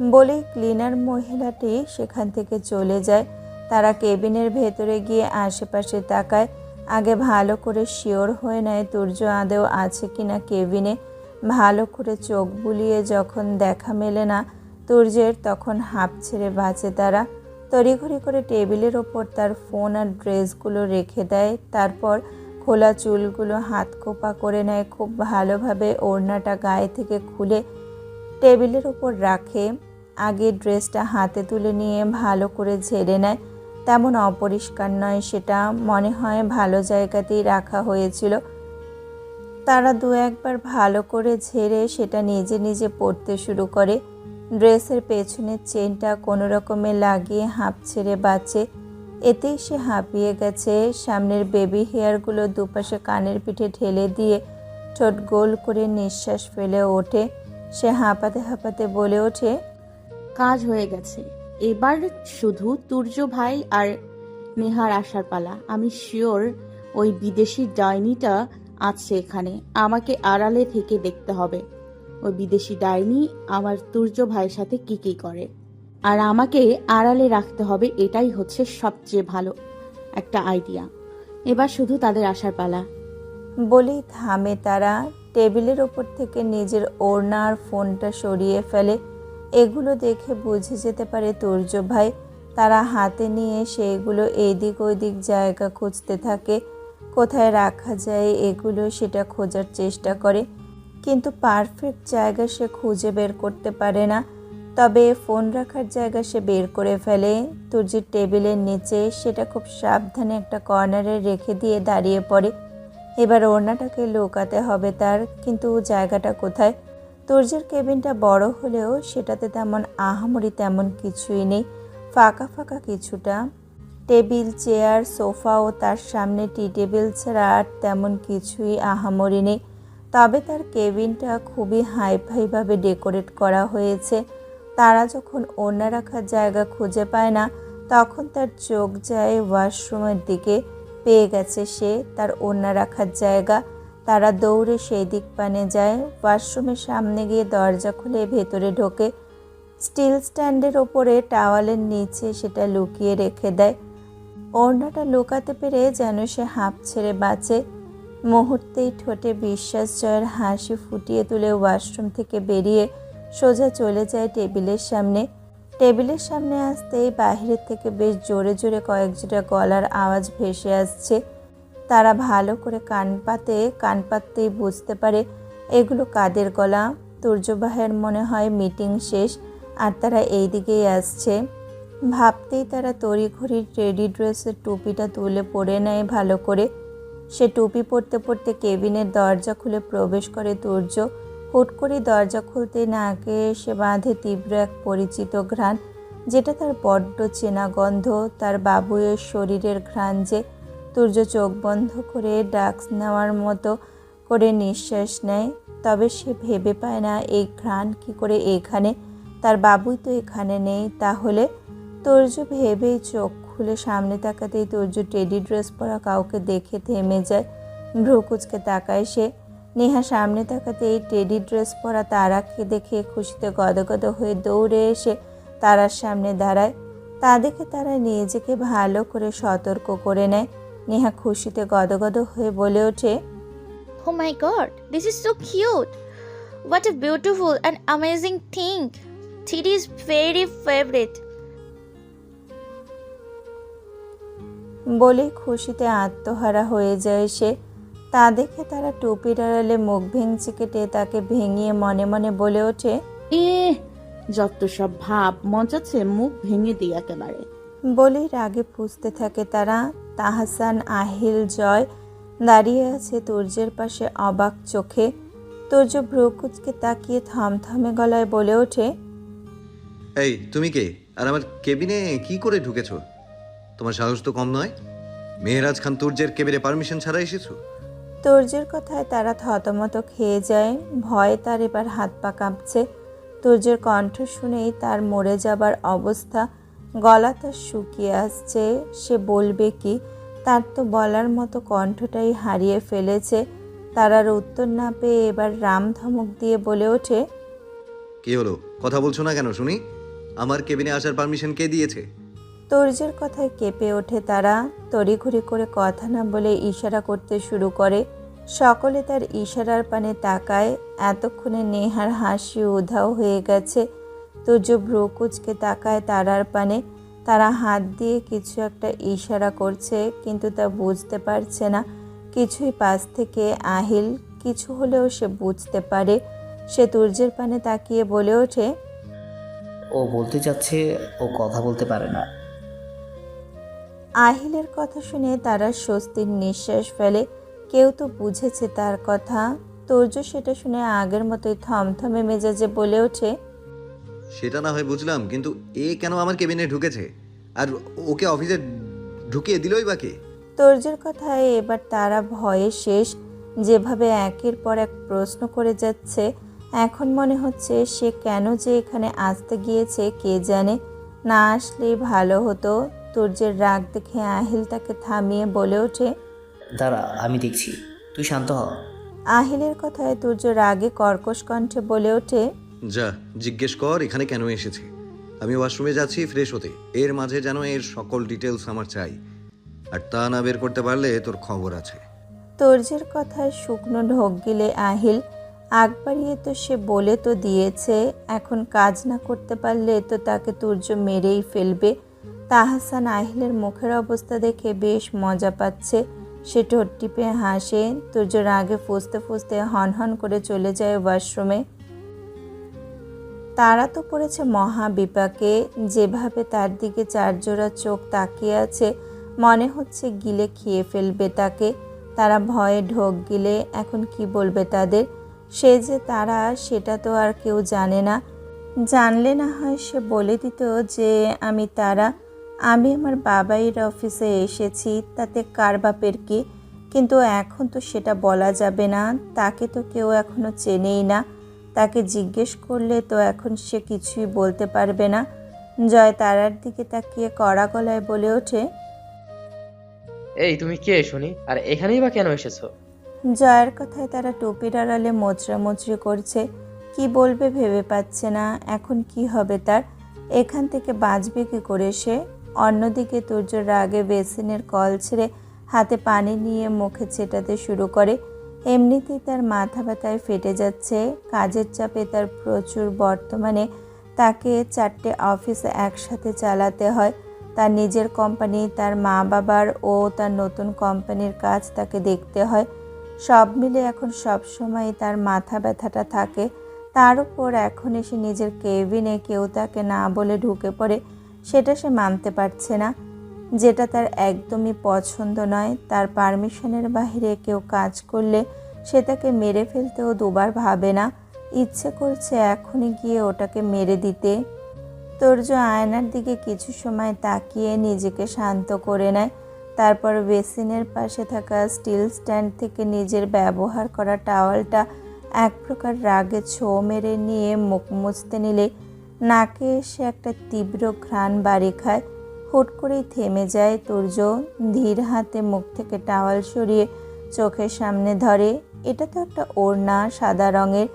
বলেই ক্লিনার মহিলাটি সেখান থেকে চলে যায়। তারা কেবিনের ভেতরে গিয়ে আশেপাশে তাকায়। আগে ভালো করে শিওর হয়ে নেয় তুর্য আদেও আছে কি না কেবিনে? ভালো করে চোখ বুলিয়ে যখন দেখা মেলে না তুর্যের তখন হাঁপ ছেড়ে বাঁচে তারা। তড়িঘড়ি করে টেবিলের ওপর তার ফোন আর ড্রেসগুলো রেখে দেয়। তারপর খোলা চুলগুলো হাত কোপা করে নেয়। খুব ভালোভাবে ওড়নাটা গায়ে থেকে খুলে টেবিলের ওপর রাখে। আগে ড্রেসটা হাতে তুলে নিয়ে ভালো করে ঝেড়ে নেয়। তেমন অপরিষ্কার নয় সেটা মনে হয় ভালো জায়গাতেই রাখা হয়েছিল। তারা দু একবার ভালো করে ঝেড়ে সেটা নিজে নিজে পরতে শুরু করে। ড্রেসের পেছনের চেনটা কোনো রকমে লাগিয়ে হাঁপ ছেড়ে বাঁচে। এতেই সে হাঁপিয়ে গেছে। সামনের বেবি হেয়ারগুলো দুপাশে কানের পিঠে ঢেলে দিয়ে ঠোঁট গোল করে নিঃশ্বাস ফেলে ওঠে। সে হাঁপাতে হাঁপাতে বলে ওঠে কাজ হয়ে গেছে। এবার শুধু তুর্য ভাই আর নেহার আসার পালা। আমি শিওর ওই বিদেশি ডাইনিটা আছে এখানে। আমাকে আড়ালে থেকে দেখতে হবে। ওই বিদেশি ডাইনি আমার তুর্য ভাইয়ের সাথে কি কি করে। আর আমাকে আড়ালে রাখতে হবে, এটাই হচ্ছে সবচেয়ে ভালো একটা আইডিয়া। এবার শুধু তাদের আসার পালা। বলেই থামে তারা। টেবিলের ওপর থেকে নিজের ওড়না আর ফোনটা সরিয়ে ফেলে। এগুলো দেখে বুঝে যেতে পারে তুর্য ভাই। তারা হাতে নিয়ে সেইগুলো এদিক ওদিক জায়গা খুঁজতে থাকে, কোথায় রাখা যায় এগুলো সেটা খোঁজার চেষ্টা করে। কিন্তু পারফেক্ট জায়গা সে খুঁজে বের করতে পারে না। তবে ফোন রাখার জায়গা সে বের করে ফেলে। তুর্যের টেবিলের নিচে সেটা খুব সাবধানে একটা কর্নারে রেখে দিয়ে দাঁড়িয়ে পড়ে। এবার ওড়নাটাকে লুকাতে হবে তার, কিন্তু জায়গাটা কোথায়? তুর্যের কেবিনটা বড় হলেও সেটাতে তেমন আহামরি তেমন কিছুই নেই, ফাঁকা ফাঁকা কিছুটা। টেবিল, চেয়ার, সোফা ও তার সামনে টি টেবিল ছাড়া আর তেমন কিছুই আহামরি নেই। তবে তার কেবিনটা খুবই হাইফাইভাবে ডেকোরেট করা হয়েছে। তারা যখন ওড়না রাখার জায়গা খুঁজে পায় না, তখন তার চোখ যায় ওয়াশরুমের দিকে। পেয়ে গেছে সে তার ওড়না রাখার জায়গা। তারা দৌড়ে সেই দিক পানে যায়। ওয়াশরুমের সামনে গিয়ে দরজা খুলে ভেতরে ঢোকে। স্টিল স্ট্যান্ডের ওপরে টাওয়ালের নিচে সেটা লুকিয়ে রেখে দেয়। ওড়নাটা লুকাতে পেরে যেন সে হাঁপ ছেড়ে বাঁচে। মুহূর্তেই ঠোঁটে বিশ্বাস জয়ের হাসি ফুটিয়ে তুলে ওয়াশরুম থেকে বেরিয়ে সোজা চলে যায় টেবিলের সামনে। টেবিলের সামনে আসতেই বাহিরের থেকে বেশ জোরে জোরে কয়েকজোড়া গলার আওয়াজ ভেসে আসছে। তারা ভালো করে কান পাতে, কান পাততেই বুঝতে পারে, এগুলো কাদের গলা? তুর্যবাহের মনে হয় মিটিং শেষ, আর তারা এই দিকেই আসছে। ভাবতেই তারা তড়িঘড়ি রেডি ড্রেসের টুপিটা তুলে পরে নেয় ভালো করে। সে টুপি পরতে পরতে কেবিনের দরজা খুলে প্রবেশ করে তুর্য হুট করে দরজা খুলতে নাকে সে বাঁধে তীব্র এক পরিচিত ঘ্রাণ, যেটা তার বড্ড চেনা গন্ধ, তার বাবুয়ের শরীরের ঘ্রাণ যে তুর্য চোখ বন্ধ করে ডাক্স নেওয়ার মতো করে নিঃশ্বাস নেয়। তবে সে ভেবে পায় না, এই ঘ্রাণ কি করে এখানে? তার বাবুই তো এখানে নেই। তাহলে? তুর্য ভেবেই চোখ খুলে সামনে তাকাতেই তুর্য টেডি ড্রেস পরা কাউকে দেখে থেমে যায়। ভ্রুকুচকে তাকায় সে। নেহা সামনে তাকাতেই টেডি ড্রেস পরা তারাকে দেখে খুশিতে গদগদ হয়ে দৌড়ে এসে তারার সামনে দাঁড়ায়। তা দেখে তারা নিজেকে ভালো করে সতর্ক করে নেয়। নেহা খুশিতে গদগদ হয়ে বলে ওঠে ও my my this is is cute cute. What beautiful beautiful and amazing thing. Is very favourite বলে খুশিতে আত্মহারা হয়ে যায় সে তা দেখে তারা টুপির আড়ালে মুখ ভেঙচি কেটে তাকে ভেঙিয়ে মনে মনে বলে ওঠে এ যত সব ভাব মজাচ্ছে মুখ ভেঙে দিই একেবারে বলে রাগে পুষতে থাকে তারা তাহাসান আহিল জয় দাঁড়িয়ে আছে তুর্যের পাশে অবাক চোখে। তুর্য ভ্রুকুচকে তাকিয়ে থমথমে গলায় বলে ওঠে এই তুমি কে? আর আমার কেবিনে কি করে ঢুকেছো? তোমার সাহস তো কম নয়? মেহরাজ খান তুর্যের কেবিনে পারমিশন ছাড়া এসেছ? তুর্যের কথায় তারা থতমত খেয়ে যায়। ভয়ে তার এবার হাত পা কাঁপছে। তুর্যের কণ্ঠ শুনেই তার মরে যাবার অবস্থা গলা তার শুকিয়ে আসছে। সে বলবে কি? তার তো বলার মতো কণ্ঠটাই হারিয়ে ফেলেছে। তার আর উত্তর না পেয়ে এবার রাম ধমক দিয়ে বলে ওঠে কি হলো? কথা বলছো না কেন শুনি? আমার কেবিনে আসার পারমিশন কে দিয়েছে? তুর্যের কথায় কেঁপে ওঠে তারা। তড়িঘড়ি করে কথা না বলে ইশারা করতে শুরু করে। সকলে তার ইশারার পানে তাকায়। এতক্ষণে নেহার হাসি উধাও হয়ে গেছে। তুর্য ভ্রুকুচকে তাকায় তারার পানে। তারা হাত দিয়ে কিছু একটা ইশারা করছে কিন্তু তা বুঝতে পারছে না। কিছুই পাশ থেকে আহিল কিছু হলেও সে বুঝতে পারে। সে তুর্যের পানে তাকিয়ে বলে ওঠে ও বলতে চাচ্ছে ও কথা বলতে পারে না। আহিলের কথা শুনে তারা স্বস্তির নিঃশ্বাস ফেলে। কেউ তো বুঝেছে তার কথা। তুর্য সেটা শুনে আগের মতোই থমথমে মেজাজে বলে ওঠে সেটা না হয় বুঝলাম কিন্তু এ কেন আমার কেবিনে ঢুকেছে? আর ওকে অফিসে ঢুকিয়ে দিলই বা কে? কথায় এবার তারা ভয়ে শেষ যেভাবে একের পর এক প্রশ্ন করে যাচ্ছে এখন মনে হচ্ছে সে কেন যে এখানে আসতে গিয়েছে কে জানে? না আসলেই ভালো হতো তুর্যের রাগ দেখে আহিল তাকে থামিয়ে বলে ওঠে দাঁড়া আমি দেখছি তুই শান্ত হ। আহিলের কথায় তুর্য রাগে কর্কশ কণ্ঠে বলে ওঠে যা, জিজ্ঞেস কর এখানে কেন এসেছে। আমি ওয়াশরুমে যাচ্ছি ফ্রেশ হতে। এর মাঝে যেন এর সকল ডিটেলস আমার চাই। আর তা না বের করতে পারলে তোর খবর আছে। তুর্যের কথায় শুকনো ঢোক গিলে আহিল। আগ বাড়িয়ে তো সে বলে তো দিয়েছে, এখন কাজ না করতে পারলে তো তাকে তুর্য মেরেই ফেলবে। তাহাসান আহিলের মুখের অবস্থা দেখে বেশ মজা পাচ্ছে। সে ঠোঁট টিপে হাসে, তুর্য রাগে ফুসতে ফুসতে হন হন করে চলে যায় ওয়াশরুমে। তারা তো পড়েছে মহা বিপাকে যেভাবে তার দিকে চারজোড়া চোখ তাকিয়ে আছে, মনে হচ্ছে গিলে খেয়ে ফেলবে তাকে। তারা ভয়ে ঢোক গিলে, এখন কি বলবে তাদের? সে যে তারা, সেটা তো আর কেউ জানে না। জানলে না হয় সে বলে দিত যে, আমি তারা। আমি আমার বাবাইয়ের অফিসে এসেছি, তাতে কার বাপের কি? কিন্তু এখন তো সেটা বলা যাবে না, তাকে তো কেউ এখনও চেনেই না। তাকে জিজ্ঞেস করলে তো এখন সে কিছুই বলতে পারবে না। জয় তারার দিকে তাকিয়ে কড়া গলায় বলে ওঠে এই তুমি কে শুনি? আর এখানেই বা কেন এসেছ? জয়ের কথায় তারা টুপির আড়ালে মোচড়ামুচড়ি করছে। কি বলবে ভেবে পাচ্ছে না এখন কি হবে তার? এখান থেকে বাঁচবে কি করে সে? অন্যদিকে তুর্য রাগে বেসিনের কল ছেড়ে হাতে পানি নিয়ে মুখে ছেটাতে শুরু করে। এমনিতেই তার মাথা ব্যথায় ফেটে যাচ্ছে, কাজের চাপে তার প্রচুর বর্তমানে তাকে চারটে অফিস একসাথে চালাতে হয়। তার নিজের কোম্পানি, তার মা বাবার ও তার নতুন কোম্পানির কাজ তাকে দেখতে হয়। সব মিলে এখন সব সময় তার মাথা ব্যথাটা থাকে। তার উপর এখন এসে নিজের কেবিনে কেউ তাকে না বলে ঢুকে পড়ে, সেটা সে মানতে পারছে না। যেটা তার একদমই পছন্দ নয়। তার পারমিশনের বাইরে কেউ কাজ করলে সে তাকে মেরে ফেলতেও দুবার ভাবে না। ইচ্ছে করছে এখনই গিয়ে ওটাকে মেরে দিতে। তোর্য আয়নার দিকে কিছু সময় তাকিয়ে নিজেকে শান্ত করে নেয়। তারপর বেসিনের পাশে থাকা স্টিল স্ট্যান্ড থেকে নিজের ব্যবহার করা টাওয়ালটা এক প্রকার রাগে ছো মেরে নিয়ে মুখ মুছতে নিলে নাকে এসে একটা তীব্র ঘ্রাণ বাড়ি খায়। হুট করেই থেমে যায় তুর্য, ধীর হাতে মুখ থেকে টাওয়াল সরিয়ে চোখের সামনে ধরে। এটা তো একটা ওড়না সাদা রঙের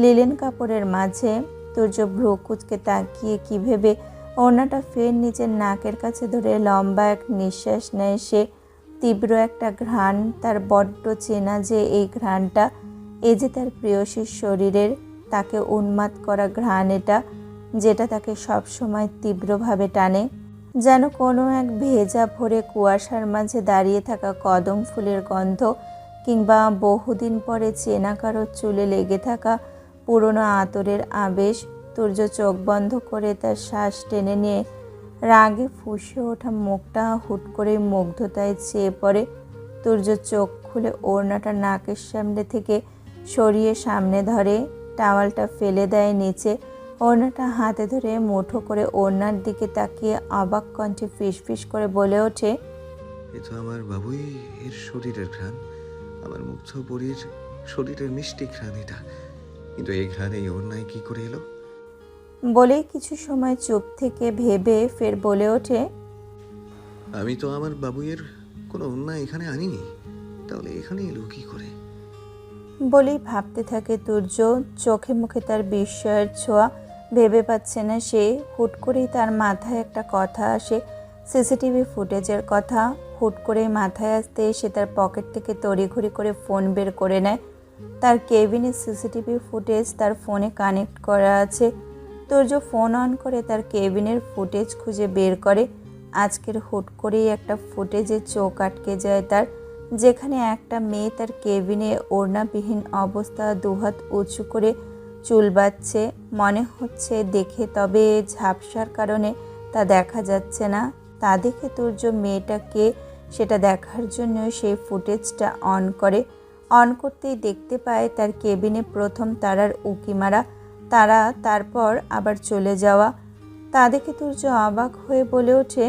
লিলেন কাপড়ের মাঝে। তুর্য ভ্রু কুচকে তাকিয়ে কি ভেবে ওড়নাটা ফের নিজের নাকের কাছে ধরে লম্বা এক নিঃশ্বাস নেয় সে। তীব্র একটা ঘ্রাণ, তার বড্ড চেনা যে এই ঘ্রাণটা, এ যে তার প্রিয়সীর শরীরের তাকে উন্মাদ করা ঘ্রাণ এটা, যেটা তাকে সবসময় তীব্রভাবে টানে। যেন কোনো এক ভেজা ভরে কুয়াশার মাঝে দাঁড়িয়ে থাকা কদম ফুলের গন্ধ কিংবা বহুদিন পরে চেনা কারোর চুলে লেগে থাকা পুরনো আতরের আবেশ তুর্য চোখ বন্ধ করে তার শ্বাস টেনে নিয়ে রাগে ফুসে ওঠা মুখটা হুট করে মুগ্ধতায় চেয়ে পড়ে। তুর্য চোখ খুলে ওড়নাটা নাকের সামনে থেকে সরিয়ে সামনে ধরে, টাওয়ালটা ফেলে দেয় নিচে ওড়নাটা হাতে ধরে মুঠো করে ওড়নার দিকে তাকিয়ে অবাক কণ্ঠে ফিসফিস করে বলে ওঠে এ তো আমার বাবুই এর শরীরের ঘ্রাণ। আমার মুগ্ধ পরীর শরীরের মিষ্টি ঘ্রাণ এটা। কিন্তু এই ঘ্রাণ এই অন্যায় কি করে এলো? বলেই কিছু সময় চুপ থেকে ভেবে ফের বলে ওঠে আমি তো আমার বাবুইয়ের কোনো অন্যায় এখানে আনিনি। তাহলে এখানে এলো কি করে? বলেই ভাবতে থাকে তুর্য চোখে মুখে তার বিস্ময়ের ছোঁয়া ভেবে পাচ্ছে না সে। হুট করেই তার মাথায় একটা কথা আসে, সিসিটিভি ফুটেজের কথা। হুট করেই মাথায় আসতে সে তার পকেট থেকে তড়িঘড়ি করে ফোন বের করে নেয়। তার কেবিনের সিসিটিভি ফুটেজ তার ফোনে কানেক্ট করা আছে। তুর্য ফোন অন করে তার কেবিনের ফুটেজ খুঁজে বের করে। আজকের হুট করেই একটা ফুটেজে চোখ আটকে যায় তার, যেখানে একটা মেয়ে তার কেবিনে ওড়নাবিহীন অবস্থা দুহাত উঁচু করে চুল বাচ্ছে, মনে হচ্ছে দেখে, তবে ঝাপসার কারণে তা দেখা যাচ্ছে না। তা দেখে তুর্য মেয়েটাকে সেটা দেখার জন্য সেই ফুটেজটা অন করে। অন করতেই দেখতে পায় তার কেবিনে প্রথম তারার উকি মারা। তারা তারপর আবার চলে যাওয়া। তা দেখে তুর্য অবাক হয়ে বলে ওঠে,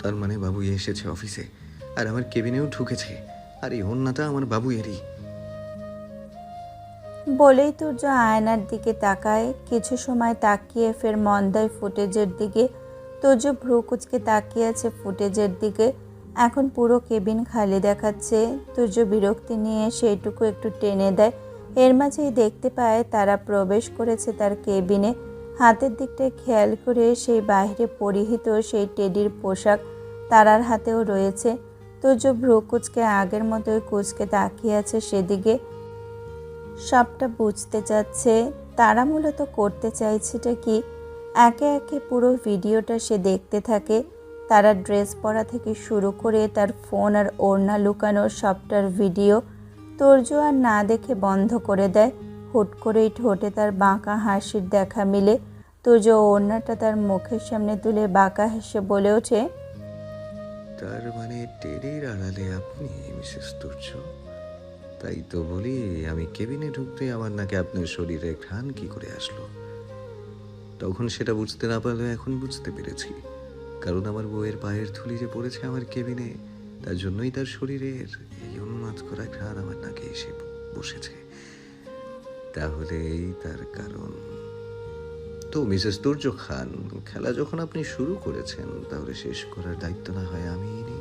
তার মানে বাবু এসেছে অফিসে আর আমার কেবিনেও ঢুকেছে। আর এই অন্যটা আমার বাবু এরই বলেই তুর্য আয়নার দিকে তাকায়। কিছু সময় তাকিয়ে ফের মন্দায় ফুটেজের দিকে। তুর্য ভ্রু কুচকে তাকিয়ে আছে ফুটেজের দিকে। এখন পুরো কেবিন খালি দেখাচ্ছে। তুর্য বিরক্তি নিয়ে সেইটুকু একটু টেনে দেয়। এর মাঝেই দেখতে পায় তারা প্রবেশ করেছে তার কেবিনে। হাতের দিকটায় খেয়াল করে সেই বাইরে পরিহিত সেই টেডির পোশাক তারার হাতেও রয়েছে। তুর্য ভ্রু কুচকে আগের মতোই কুচকে তাকিয়ে আছে সেদিকে। সবটা বুঝতে চাচ্ছে তারা মূলত করতে চাইছেটা কি? একে একে পুরো ভিডিওটা সে দেখতে থাকে। তারা ড্রেস পরা থেকে শুরু করে তার ফোন আর ওড়না লুকানোর সবটার ভিডিও তোর্য আর না দেখে বন্ধ করে দেয়। হুট করেই ঠোঁটে তার বাঁকা হাসির দেখা মিলে। তোর্য ওড়নাটা তার মুখের সামনে তুলে বাঁকা হেসে বলে ওঠে, তার মানে টেরির আড়ালে আপনি মিসেস তুর্য তাই তো বলি, আমি কেবিনে ঢুকতে আমার নাকি আপনার শরীরে ঘ্রাণ কি করে আসলো? তখন সেটা বুঝতে না পারলেও এখন বুঝতে পেরেছি। কারণ আমার বউয়ের পায়ের থুলি যে পড়েছে আমার কেবিনে, তার জন্যই তার শরীরের এই উন্মাদ করা ঘ্রাণ আমার নাকে এসে বসেছে। তাহলে এই তার কারণ। তো, মিসেস তুর্য খান, খেলা যখন আপনি শুরু করেছেন, তাহলে শেষ করার দায়িত্ব না হয় আমি নিই।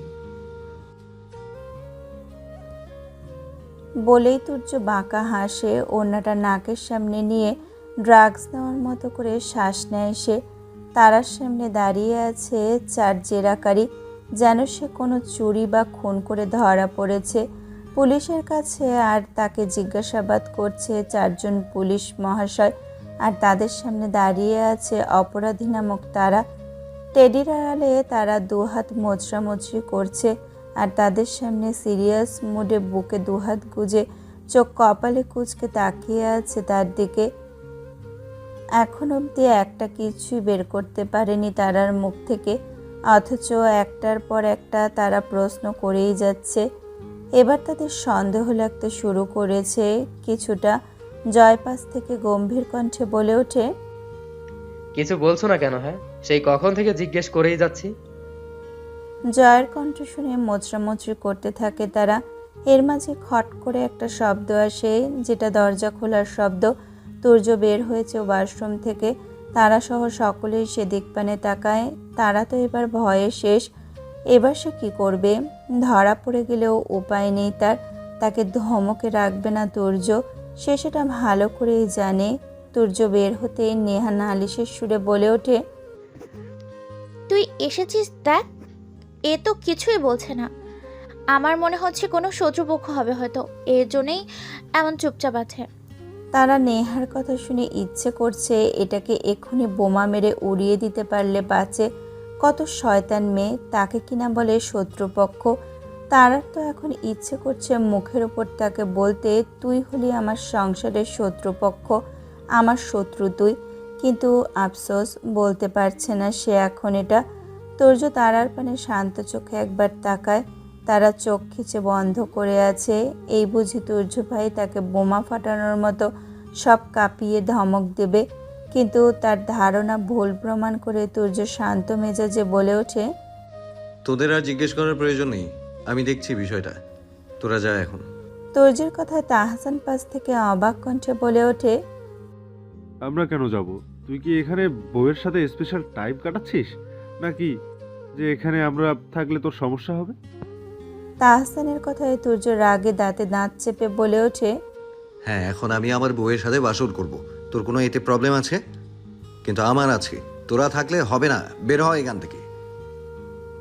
বলেই তুর্য বাঁকা হাসে, ওড়নাটা নাকের সামনে নিয়ে ড্রাগস নেওয়ার মতো করে শ্বাস নেয় সে। তারার সামনে দাঁড়িয়ে আছে চার জেরাকারী, যেন সে কোনো চুরি বা খুন করে ধরা পড়েছে। পুলিশের কাছে আর তাকে জিজ্ঞাসাবাদ করছে চারজন পুলিশ মহাশয়, আর তাদের সামনে দাঁড়িয়ে আছে অপরাধী নামক তারা। টেডির আড়ালে তারা দুহাত মোচড়ামুচড়ি করছে। আর তাদের সামনে সিরিয়াস মুডে বুকে দুহাত গুজে চোখ কপালে কুচকে তাকিয়ে আছে তার দিকে। এখন অবধি একটা কিছুই বের করতে পারেনি তারার মুখ থেকে, অথচ একটার পর একটা তারা প্রশ্ন করেই যাচ্ছে। এবার তাদের সন্দেহ লাগতে শুরু করেছে কিছুটা। জয়পাস থেকে গম্ভীর কণ্ঠে বলে ওঠে, কিছু বলছো না কেন হ্যাঁ? সেই কখন থেকে জিজ্ঞেস করেই যাচ্ছি? জয়ের কণ্ঠ শুনে মোচড়ামুচড়ি করতে থাকে তারা। এর মাঝে খট করে একটা শব্দ আসে, যেটা দরজা খোলার শব্দ। তুর্য বের হয়েছে ওয়াশরুম থেকে। তারা সহ সকলেই সে দিকপানে তাকায়। তারা তো এবার ভয়ে শেষ। এবার সে কী করবে? ধরা পড়ে গেলেও উপায় নেই তার। তাকে ধমকে রাখবে না তুর্য সে সেটা ভালো করেই জানে। তুর্য বের হতে নেহা নালিশের সুরে বলে ওঠে, তুই এসেছিস দেখ। এ তো কিছুই বলছে না। আমার মনে হচ্ছে কোনো শত্রুপক্ষ হবে হয়তো, এর জন্যই এমন চুপচাপ আছে। তারা নেহার কথা শুনে ইচ্ছে করছে এটাকে এক্ষুনি বোমা মেরে উড়িয়ে দিতে পারলে বাঁচে। কত শয়তান মেয়ে, তাকে কিনা বলে শত্রুপক্ষ। তারার তো এখন ইচ্ছে করছে মুখের ওপর তাকে বলতে, তুই হলি আমার সংসারের শত্রুপক্ষ, আমার শত্রু তুই। কিন্তু আফসোস, বলতে পারছে না সে এখন এটা। তোর্য তারার পানে শান্ত চোখে একবার তাকায়। তারা চোখ খিচে বন্ধ করে আছে। এই বুঝি তুর্য ভাই তাকে বোমা ফাটানোর মতো সব কাঁপিয়ে ধমক দেবে। কিন্তু তার ধারণা ভুল প্রমাণ করে তুর্য শান্ত মেজাজে বলে ওঠে তোদের আর জিজ্ঞেস করার প্রয়োজন নেই। আমি দেখছি বিষয়টা। তোরা যা এখন। তুর্যের কথা তাহসান পাশ থেকে অবাক কণ্ঠে বলে ওঠে আমরা কেন যাব? তুই কি এখানে বউয়ের সাথে স্পেশাল টাইম কাটাচ্ছিস? নাকি যে এখানে আমরা থাকলে তোর সমস্যা হবে? তাহসানের কথায় তুর্য রাগে দাঁতে দাঁত চেপে বলে ওঠে হ্যাঁ এখন আমি আমার বউয়ের সাথে বাসর করব। তোর কোনো এতে প্রবলেম আছে? কিন্তু আমার আছে। তোরা থাকলে হবে না। বের হয় এখান থেকে।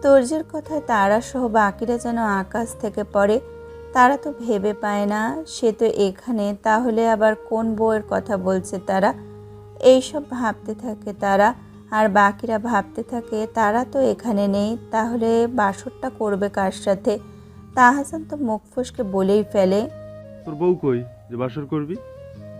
তোর্যের কথায় তারা সহ বাকিরা যেন আকাশ থেকে পড়ে তারা তো ভেবে পায় না সে তো এখানে। তাহলে আবার কোন বউয়ের কথা বলছে তারা? এইসব ভাবতে থাকে তারা। আর বাকিরা ভাবতে থাকে তারা তো এখানে নেই তাহলে বাসরটা করবে কার সাথে? তাহাসান তো মুখ ফসকে বলেই ফেলে। তোর বউ কই? যে বাসর করবি?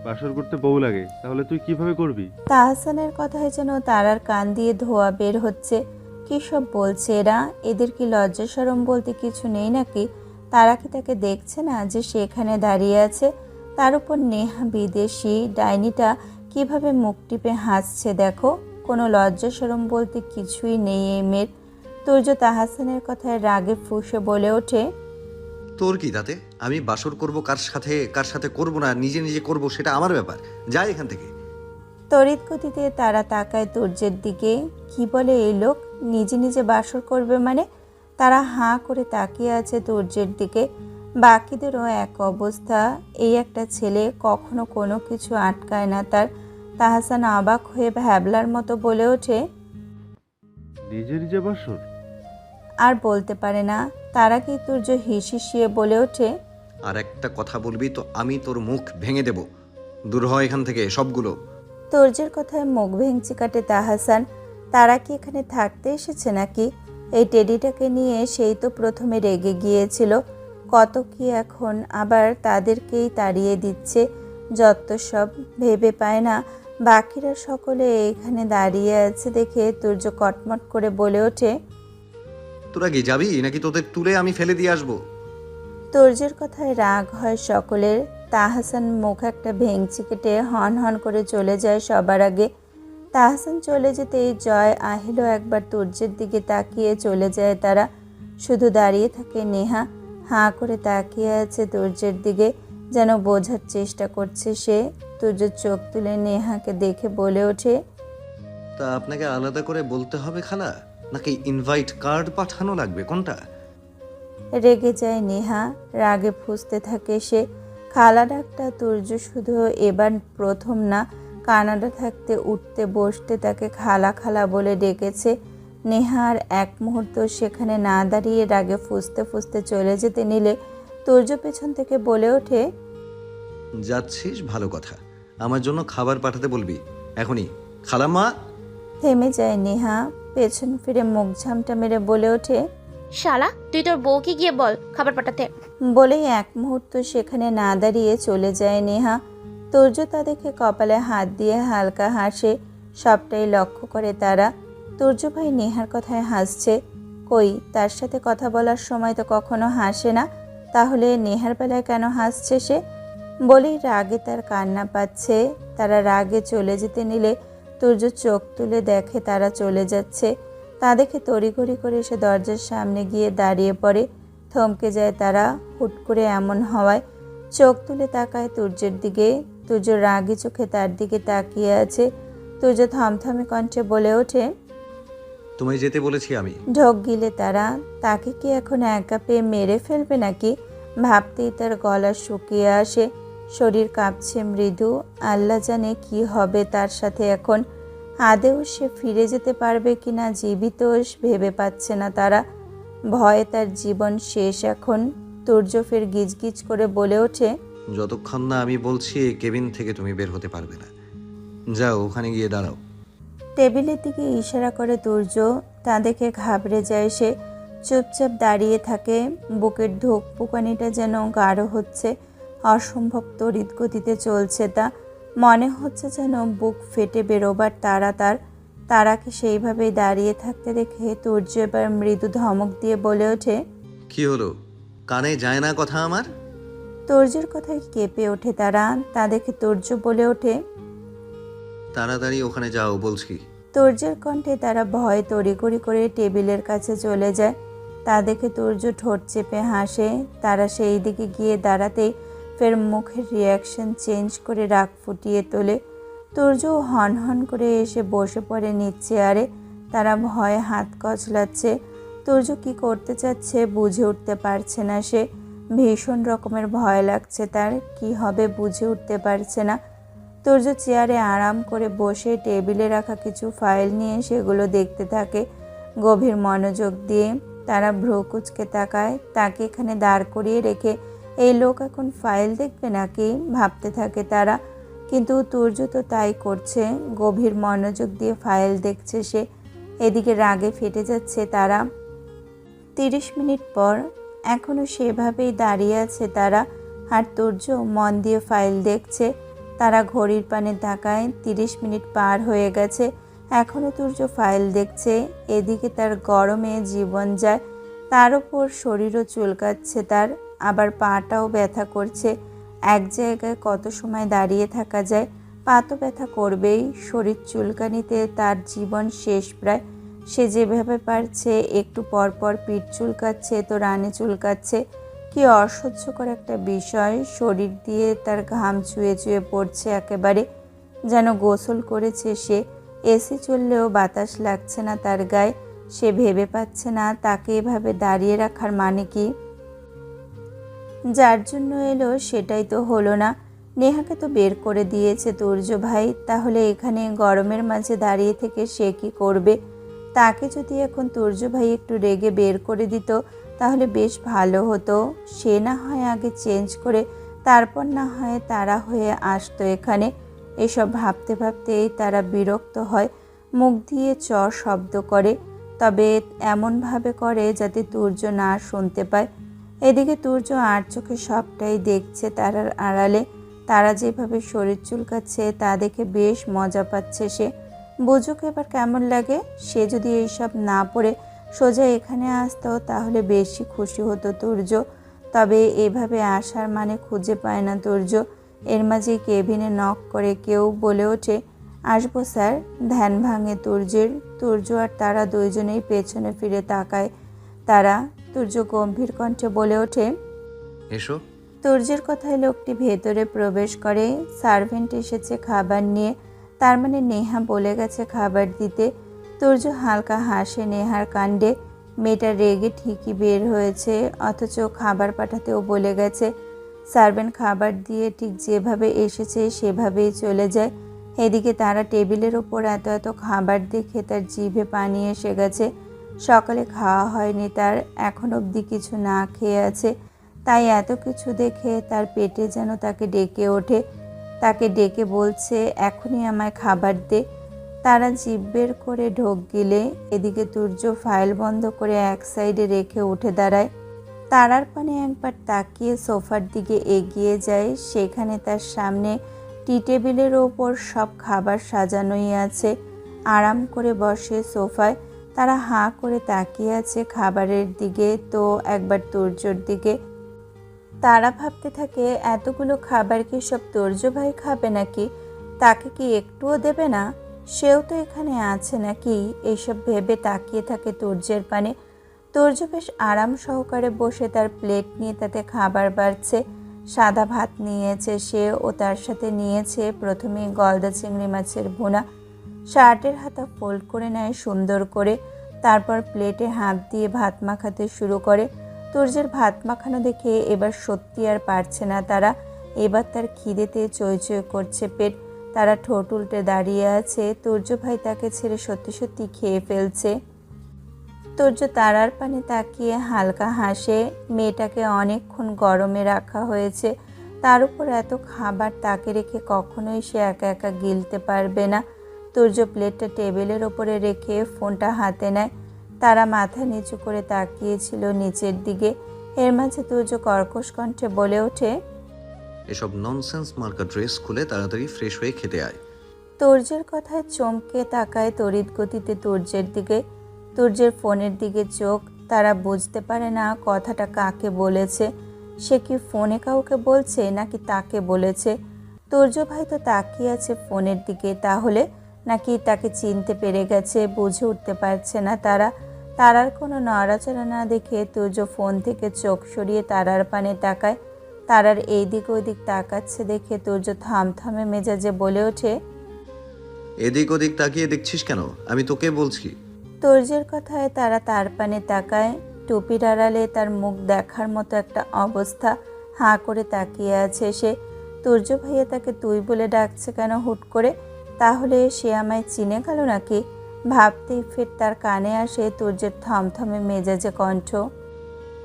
বাসর করতে বউ লাগে তাহলে তুই কীভাবে করবি? তাহসানের কথায় যেন তারার কান দিয়ে ধোয়া বের হচ্ছে। কী সব বলছে এরা? এদের কি লজ্জা সরম বলতে কিছু নেই নাকি? তারা কি তাকে দেখছে না যে সে এখানে দাঁড়িয়ে আছে? তার উপর নেহা বিদেশি ডাইনিটা কীভাবে মুখ টিপে হাসছে দেখো। কোনো লজ্জা সরম বলতে কিছুই নেই এই মেয়ের। তুর্য তাহাসানের কথায় রাগে ফুসে বলে ওঠে তোর কি তাতে? আমি বাসর করব কার সাথে কার সাথে করব না নিজে নিজে করব সেটা আমার ব্যাপার। যাই এখান থেকে। তড়িৎ গতিতে তারা তাকায় তুর্যের দিকে। কি বলে এই লোক? নিজে নিজে বাসর করবে মানে? তারা হাঁ করে তাকিয়ে আছে তুর্যের দিকে। বাকিদেরও এক অবস্থা। এই একটা ছেলে কখনো কোনো কিছু আটকায় না তার। তাহাসান অবাক হয়ে ভ্যাবলার মতো বলে ওঠে নিজে নিজে বাসর আর বলতে পারে না। তারা কি তুর্য হিসিয়ে বলে ওঠে আর একটা কথা বলবি তো আমি তোর মুখ ভেঙে দেব। দূর হয় এখান থেকে সবগুলো। তোর্যের কথায় মুখ ভেঙচি কাটে তাহাসান। তারা কি এখানে থাকতে এসেছে নাকি? এই টেডিটাকে নিয়ে সেই তো প্রথমে রেগে গিয়েছিল। কত কি এখন আবার তাদেরকেই তাড়িয়ে দিচ্ছে যত সব ভেবে পায় না বাকিরা সকলে এখানে দাঁড়িয়ে আছে দেখে তুর্য কটমট করে বলে ওঠে তোরা কি যাবি? নাকি তোদের তুলে আমি ফেলে দিয়ে আসব? তুর্যের কথায় রাগ হয় সকলের। তাহাসান মুখ একটা ভেঙচি কেটে হন হন করে চলে যায় সবার আগে। তাহসান চলে যেতেই জয় আহিল একবার তুর্যের দিকে তাকিয়ে চলে যায় তারা। শুধু দাঁড়িয়ে থাকে নেহা হাঁ করে তাকিয়ে আছে তুর্যের দিকে যেন বোঝার চেষ্টা করছে সে। তুর্য চোখ তুলে নেহাকে দেখে বলে ওঠে তা আপনাকে আলাদা করে বলতে হবে খালা? নাকি ইনভাইট কার্ড পাঠানো লাগবে? কোনটা? রেগে যায় নেহা রাগে ফুঁসতে থাকে সে। খালা ডাকটা তুর্য শুধু এবার প্রথম না কানাডা থাকতে উঠতে বসতে তাকে খালা খালা বলে ডেকেছে। নেহার এক মুহূর্ত সেখানে না দাঁড়িয়ে রাগে ফুঁসতে ফুসতে চলে যেতে নিলে তুর্য পেছন থেকে বলে ওঠে যাচ্ছিস? ভালো কথা। আমার জন্য খাবার পাঠাতে বলবি। এখনই। খালাম্মা? থেমে যায় নেহা। পেছন ফিরে মুখ ঝামটা মেরে বলে ওঠে শালা তুই তোর বউকে গিয়ে বল খাবার পাঠাতে। বলেই এক মুহূর্ত সেখানে না দাঁড়িয়ে চলে যায় নেহা। তুর্য তা দেখে কপালে হাত দিয়ে হালকা হাসে সবটাই লক্ষ্য করে তারা। তুর্য ভাই নেহার কথায় হাসছে কই তার সাথে কথা বলার সময় তো কখনো হাসে না তাহলে নেহার বেলায় কেন হাসছে সে? বলেই রাগে তার কান্না পাচ্ছে। তারা রাগে চলে যেতে নিলে তুর্য চোখ তুলে দেখে তারা চলে যাচ্ছে। তা দেখে তড়িঘড়ি করে সে দরজার সামনে গিয়ে দাঁড়িয়ে পড়ে। থমকে যায় তারা হুট করে এমন হওয়ায়। চোখ তুলে তাকায় তুর্যের দিকে। তুর্য রাগি চোখে তার দিকে তাকিয়ে আছে। তুর্য থমথমে কণ্ঠে বলে ওঠে তোমায় যেতে বলেছি আমি। ঢোক গিলে তারা তাকে কি এখন একা পেয়ে মেরে ফেলবে নাকি? ভাবতেই তার গলা শুকিয়ে আসে। শরীর কাঁপছে মৃদু। আল্লাহ জানে কি হবে তার সাথে এখন। আদেও সে ফিরে যেতে পারবে কিনা জীবিত ভেবে পাচ্ছে না তারা। ভয়ে তার জীবন শেষ এখন। তুর্য ফের গিজগিজ করে বলে ওঠে যতক্ষণ না আমি বলছি কেবিন থেকে তুমি বের হতে পারবে না। যাও ওখানে গিয়ে দাঁড়াও। টেবিলের দিকে ইশারা করে তুর্য। তা দেখে ঘাবড়ে যায় সে। চুপচাপ দাঁড়িয়ে থাকে। বুকের ধোক পুকানিটা যেন গাঢ় হচ্ছে। অসম্ভব তড়িৎ গতিতে চলছে তা। মনে হচ্ছে যেন বুক ফেটে বেরোবার তারা তার। তারাকে সেইভাবেই দাঁড়িয়ে থাকতে দেখে তুর্য এবার মৃদু ধমক দিয়ে বলে ওঠে কি হলো? কানে যায় না কথা আমার? তুর্যের কথায় কেঁপে ওঠে তারা। তা দেখে তুর্য বলে ওঠে তাড়াতাড়ি ওখানে যাও বলছি। তুর্যের কণ্ঠে তারা ভয় তড়িঘড়ি করে টেবিলের কাছে চলে যায়। তা দেখে তুর্য ঠোঁট চেপে হাসে। তারা সেই দিকে গিয়ে দাঁড়াতেই ফের মুখের রিয়াকশন চেঞ্জ করে রাগ ফুটিয়ে তোলে। তুর্য হন হন করে এসে বসে পড়ে নিচ্ছে আরে তারা ভয়ে হাত কচলাচ্ছে। তুর্য কি করতে চাচ্ছে বুঝে উঠতে পারছে না সে। ভীষণ রকমের ভয় লাগছে তার, কি হবে বুঝে উঠতে পারছে না। তুর্য চেয়ারে আরাম করে বসে টেবিলে রাখা কিছু ফাইল নিয়ে সেগুলো দেখতে থাকে। গভীর মনোযোগ দিয়ে তারা ভ্রু কুচকে তাকায়। তাকে এখানে দাঁড় করিয়ে রেখে এই লোক এখন ফাইল দেখবে নাকি? ভাবতে থাকে তারা। কিন্তু তুর্য তো তাই করছে। গভীর মনোযোগ দিয়ে ফাইল দেখছে সে। এদিকে রাগে ফেটে যাচ্ছে তারা। তিরিশ মিনিট পর এখনও সেভাবেই দাঁড়িয়ে আছে তারা। আর তুর্য মন দিয়ে ফাইল দেখছে। তারা ঘড়ির পানে তাকায়। তিরিশ মিনিট পার হয়ে গেছে। এখনও তুর্য ফাইল দেখছে। এদিকে তার গরমে জীবন যায়। তার উপর শরীরও চুলকাচ্ছে তার। আবার পাটাও ব্যথা করছে। এক জায়গায় কত সময় দাঁড়িয়ে থাকা যায়, পা তো ব্যথা করবেই। শরীর চুলকানিতে তার জীবন শেষ প্রায়। সে যেভাবে পারছে, একটু পর পর পিঠ চুলকাচ্ছে, তো রানে চুলকাচ্ছে। কি অসহ্যকর একটা বিষয়। শরীর দিয়ে তার ঘাম চুয়ে চুয়ে পড়ছে একেবারে। যেন গোসল করেছে সে। এসি চললেও বাতাস লাগছে না তার গায়ে। সে ভেবে পাচ্ছে না, তাকে এভাবে দাঁড়িয়ে রাখার মানে কি? যার জন্য এলো সেটাই তো হলো না। নেহাকে তো বের করে দিয়েছে তুর্য ভাই। তাহলে এখানে গরমের মাঝে দাঁড়িয়ে থেকে সে কি করবে? তাকে যদি এখন তুর্য ভাই একটু রেগে বের করে দিত, তাহলে বেশ ভালো হতো। সে না হয় আগে চেঞ্জ করে তারপর না হয় তারা হয়ে আসতো এখানে। এসব ভাবতে ভাবতেই তারা বিরক্ত হয়। মুখ দিয়ে চ শব্দ করে, তবে এমনভাবে করে যাতে তুর্য না শুনতে পায়। এদিকে তুর্য আর চোখে সবটাই দেখছে তারার আড়ালে। তারা যেভাবে শরীর চুলকাচ্ছে, তা দেখে বেশ মজা পাচ্ছে সে। বুঝুক এবার কেমন লাগে? সে যদি এইসব না পড়ে সোজা এখানে আসতো, তাহলে বেশি খুশি হতো তুর্য। তবে এভাবে আসার মানে খুঁজে পায় না তুর্য। এর মাঝে কেবিনে নক করে কেউ বলে ওঠে, আসব স্যার। ধ্যান ভাঙে তুর্যের। তুর্য আর তারা দুইজনেই পেছনে ফিরে তাকায়। তারা তুর্য গম্ভীর কণ্ঠে বলে ওঠে এসো। তুর্যের কথায় লোকটি ভেতরে প্রবেশ করে সার্ভেন্ট এসেছে খাবার নিয়ে। তার মানে নেহা বলে গেছে খাবার দিতে। তুর্য হালকা হাসে নেহার কাণ্ডে। মেয়েটা রেগে ঠিকই বের হয়েছে অথচ খাবার পাঠাতেও বলে গেছে সার্ভেন্ট খাবার দিয়ে ঠিক যেভাবে এসেছে সেভাবেই চলে যায়। এদিকে তারা টেবিলের ওপর এত এত খাবার দেখে তার জিভে পানি এসে গেছে। সকালে খাওয়া হয়নি, তার এখন অবধি কিছু না খেয়ে আছে। তাই এত কিছু দেখে তার পেটে যেন তাকে ডেকে ওঠে। তাকে ডেকে বলছে, এখনই আমায় খাবার দে। তারা জিভ বের করে ঢোক গিলে এদিকে তুর্য ফাইল বন্ধ করে এক সাইডে রেখে উঠে দাঁড়ায়। তারার পানে একবার তাকিয়ে সোফার দিকে এগিয়ে যায়। সেখানে তার সামনে টি টেবিলের ওপর সব খাবার সাজানোই আছে। আরাম করে বসে সোফায় তারা হাঁ করে তাকিয়ে আছে খাবারের দিকে, তো একবার তুর্যর দিকে। তারা ভাবতে থাকে, এতগুলো খাবার কি সব তোর্য ভাই খাবে নাকি? তাকে কি একটুও দেবে না? সেও তো এখানে আছে নাকি? এইসব ভেবে তাকিয়ে থাকে তুর্যের পানে। তুর্য বেশ আরাম সহকারে বসে তার প্লেট নিয়ে তাতে খাবার বাড়ছে। সাদা ভাত নিয়েছে সে ও তার সাথে নিয়েছে প্রথমে গলদা চিংড়ি মাছের ভুনা। শার্টের হাতা ফোল্ড করে নেয়, সুন্দর করে। তারপর প্লেটে হাত দিয়ে ভাত মাখাতে শুরু করে। তুর্যের ভাত মাখানো দেখে এবার সত্যি আর পারছে না তারা। এবার তার খিদেতে চই চই করছে পেট। তারা ঠোঁট উল্টে দাঁড়িয়ে আছে। তুর্য ভাই তাকে ছেড়ে সত্যি সত্যি খেয়ে ফেলছে। তুর্য তারার পানে তাকিয়ে হালকা হাসে। মেয়েটাকে অনেকক্ষণ গরমে রাখা হয়েছে। তার উপর এত খাবার তাকে রেখে কখনোই সে একা একা গিলতে পারবে না। তুর্য প্লেটটা টেবিলের ওপরে রেখে ফোনটা হাতে নেয়। তারা মাথা নিচু করে তাকিয়েছিল নিচের দিকে। এর মাঝে তুর্য কর্কশ কণ্ঠে বলে ওঠে এসব ননসেন্স মার্কা ড্রেস খুলে তাড়াতাড়ি ফ্রেশ হয়ে খেতে আয়। তুর্যের কথায় চমকে তাকায় তড়িৎ গতিতে তুর্যের দিকে। তুর্যের ফোনের দিকে চোখ তারা বুঝতে পারে না কথাটা কাকে বলেছে। সে কি ফোনে কাউকে বলছে নাকি তাকে বলেছে? তুর্য ভাই তো তাকিয়ে আছে ফোনের দিকে তাহলে নাকি তাকে চিনতে পেরে গেছে বুঝে উঠতে পারছে না তারা। তারার কোনো নড়াচড়া না দেখে তুর্য ফোন থেকে চোখ সরিয়ে তারার পানে তাকায়। তারার এই দিক ওই দিক তাকাচ্ছে দেখে তুর্য থামথামে মেজাজে বলে ওঠে এদিক ওদিক তাকিয়ে দেখছিস কেন? আমি তোকে বলছি। তুর্যের কথায় তারা তার পানে তাকায়। টুপির আড়ালে তার মুখ দেখার মতো একটা অবস্থা। হাঁ করে তাকিয়ে আছে সে। তুর্য ভাইয়া তাকে তুই বলে ডাকছে কেন হুট করে? তাহলে সে আমায় চিনে গেল নাকি? ভাবতেই ফের তার কানে আসে তুর্যের থমথমে মেজাজে কণ্ঠ।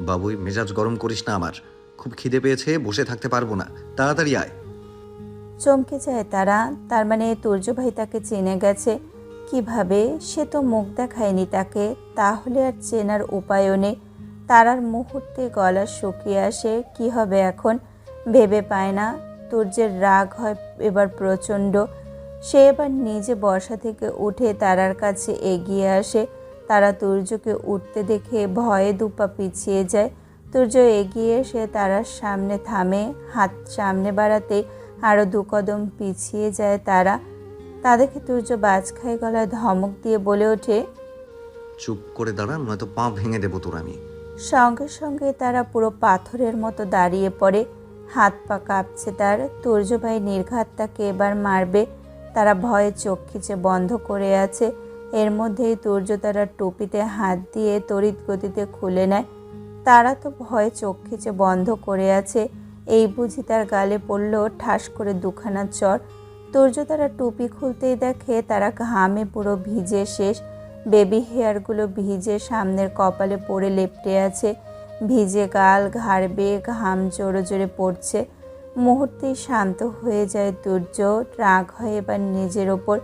বাবুই মেজাজ গরম করিস না আমার। খুব খিদে পেয়েছে বসে থাকতে পারব না। তাড়াতাড়ি আয়। চমকে যায় তারা। তার মানে তুর্য ভাই তাকে চিনে গেছে। কীভাবে? সে তো মুখ দেখায়নি তাকে। তাহলে আর চেনার উপায়ও নেই। তারার মুহূর্তে গলা শুকিয়ে আসে কি হবে এখন? ভেবে পায় না। তুর্যের রাগ হয় এবার প্রচণ্ড। সে এবার নিজে বসা থেকে উঠে তারার কাছে এগিয়ে আসে। তারা তুর্যকে উঠতে দেখে ভয়ে দুপা পিছিয়ে যায়। তুর্য এগিয়ে এসে তারার সামনে থামে হাত সামনে বাড়াতে আরও দু কদম পিছিয়ে যায় তারা। তাদেরকে তুর্য বাজ খাই গলায় ধমক দিয়ে বলে ওঠে চুপ করে দাঁড়া নয়তো পা ভেঙে দেবো তোর আমি। সঙ্গে সঙ্গে তারা পুরো পাথরের মতো দাঁড়িয়ে পড়ে। হাত পা কাঁপছে তার। তুর্য ভাই নির্ঘাত তাকে এবার মারবে। তারা ভয়ে চোখ খিচে বন্ধ করে আছে। এর মধ্যেই তুর্য তারা টুপিতে হাত দিয়ে তড়িৎ গতিতে খুলে নেয়। তারা তো ভয়ে চোখ খিচে বন্ধ করে আছে। এই বুঝি তার গালে পড়ল ঠাস করে দুখানা চর। তুর্য তারা টুপি খুলতেই দেখে তারা ঘামে পুরো ভিজে শেষ। বেবি হেয়ারগুলো ভিজে সামনের কপালে পড়ে লেপটে আছে। ভিজে গাল, ঘাড় বেয়ে ঘাম জোরে জোরে পড়ছে। মুহূর্তেই শান্ত হয়ে যায় দুর্য রাগ হয়, এবার নিজের ওপর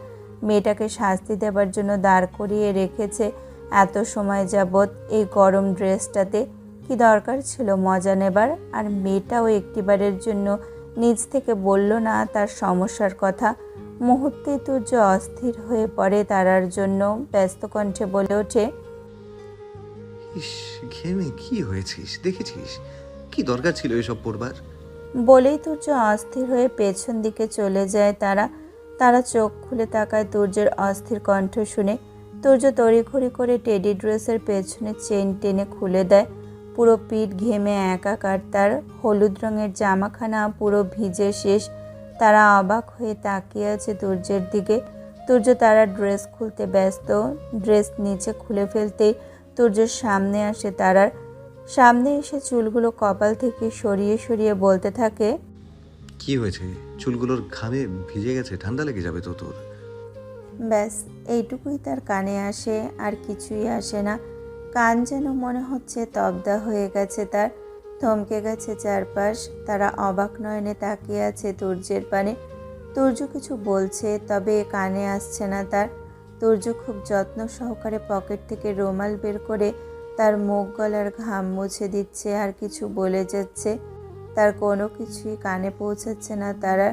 মেয়েটাকে শাস্তি দেবার জন্য দাঁড় করিয়ে রেখেছে। এত সময় যাবৎ এই গরম ড্রেসটাতে কি দরকার ছিল মজা নেবার? আর মেয়েটাও একটিবারের জন্য নিজ থেকে বলল, না, তার সমস্যার কথা। মুহূর্তেই তুর্য অস্থির হয়ে পড়ে তারার জন্য ব্যস্ত কণ্ঠে বলে ওঠে ঘেমে কি হয়েছিস? দেখেছিস? কি দরকার ছিল এসব পড়বার? বলেই তুর্য অস্থির হয়ে পেছন দিকে চলে যায় তারা। তারা চোখ খুলে তাকায় তুর্যের অস্থির কণ্ঠ শুনে। তুর্য তড়িঘড়ি করে টেডি ড্রেসের পেছনে চেন টেনে খুলে দেয়। পুরো পিঠ ঘেমে একাকার তার। হলুদ রঙের জামাখানা পুরো ভিজে শেষ। তারা অবাক হয়ে তাকিয়ে আছে তুর্যের দিকে। তুর্য তারা ড্রেস খুলতে ব্যস্ত। ড্রেস নিচে খুলে ফেলতেই তুর্যের সামনে আসে তারার। সামনে এসে চুলগুলো কপাল থেকে সরিয়ে সরিয়ে বলতে থাকে কি হয়েছে? চুলগুলোর ঘামে ভিজে গেছে ঠান্ডা লেগে যাবে তো তোর। ব্যাস এইটুকুই তার কানে আসে আর কিছুই আসে না। কান যেন মনে হচ্ছে তবদা হয়ে গেছে তার থমকে গেছে চারপাশ। তারা অবাক নয়নে তাকিয়ে আছে তুর্যের পানে। তুর্য কিছু বলছে তবে কানে আসছে না তার। তুর্য খুব যত্ন সহকারে পকেট থেকে রুমাল বের করে তার মুখ গলার ঘাম মুছে দিচ্ছে, আর কিছু বলে যাচ্ছে। তার কোনো কিছুই কানে পৌঁছাচ্ছে না। তারা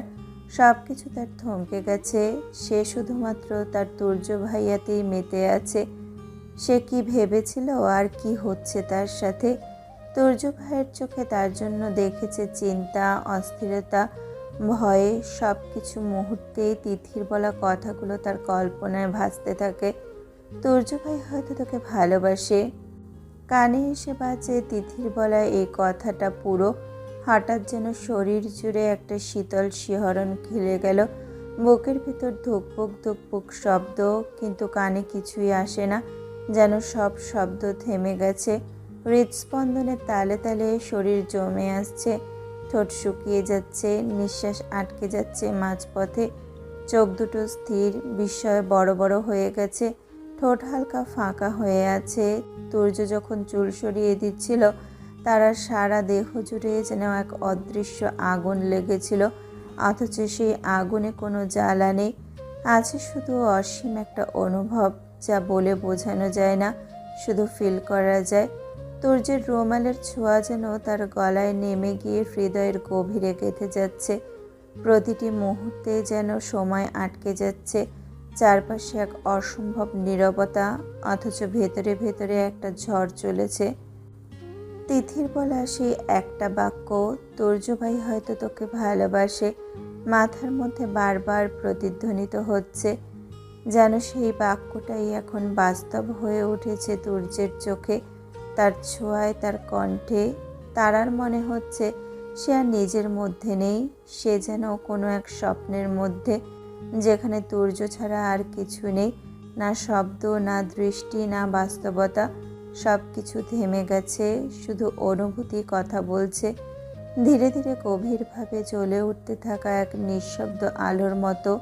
সব কিছু তার থমকে গেছে। সে শুধুমাত্র তার তুর্য ভাইয়াতেই মেতে আছে। সে কি ভেবেছিল আর কি হচ্ছে তার সাথে? তুর্য ভাইয়ের চোখে তার জন্য দেখেছে চিন্তা, অস্থিরতা, ভয়ে সব কিছু মুহূর্তেই তিথির বলা কথাগুলো তার কল্পনায় ভাসতে থাকে। তুর্য ভাই হয়তো তোকে ভালোবাসে। কানে এসে বাজে তিথির বলা এই কথাটা পুরো। হঠাৎ যেন শরীর জুড়ে একটা শীতল শিহরণ খেলে গেল। বুকের ভিতর ধুকপুক ধুকপুক শব্দ, কিন্তু কানে কিছুই আসে না। যেন সব শব্দ থেমে গেছে। হৃদস্পন্দনের তালে তালে শরীর জমে আসছে। ঠোঁট শুকিয়ে যাচ্ছে, নিঃশ্বাস আটকে যাচ্ছে মাঝপথে। চোখ দুটো স্থির, বিস্ময়ে বড় বড় হয়ে গেছে। ঠোঁট হালকা ফাঁকা হয়ে আছে। তুর্য যখন চুল সরিয়ে দিচ্ছিল তারা সারা দেহ জুড়ে যেন এক অদৃশ্য আগুন লেগেছিল, অথচ সেই আগুনে কোনো জ্বালা নেই। আছে শুধু অসীম একটা অনুভব, যা বলে বোঝানো যায় না, শুধু ফিল করা যায়। তুর্যের রুমালের ছোঁয়া যেন তার গলায় নেমে গিয়ে হৃদয়ের গভীরে গেঁথে যাচ্ছে। প্রতিটি মুহূর্তে যেন সময় আটকে যাচ্ছে। চারপাশে এক অসম্ভব নীরবতা, অথচ ভেতরে ভেতরে একটা ঝড় চলেছে। তিথির বলা সেই একটা বাক্য তুর্য ভাই হয়তো তোকে ভালোবাসে। মাথার মধ্যে বারবার প্রতিধ্বনিত হচ্ছে, যেন সেই বাক্যটাই এখন বাস্তব হয়ে উঠেছে তুর্যের চোখে। তার ছোঁয়ায়, তার কণ্ঠে তারার মনে হচ্ছে, সে আর নিজের মধ্যে নেই, সে যেন কোনো এক স্বপ্নের মধ্যে যেখানে তুর্য ছাড়া আর কিছু নেই, না শব্দ, না দৃষ্টি, না বাস্তবতা সব কিছু থেমে গেছে, শুধু অনুভূতি কথা বলছে। ধীরে ধীরে গভীরভাবে চলে উঠতে থাকা এক নিঃশব্দ আলোর মতো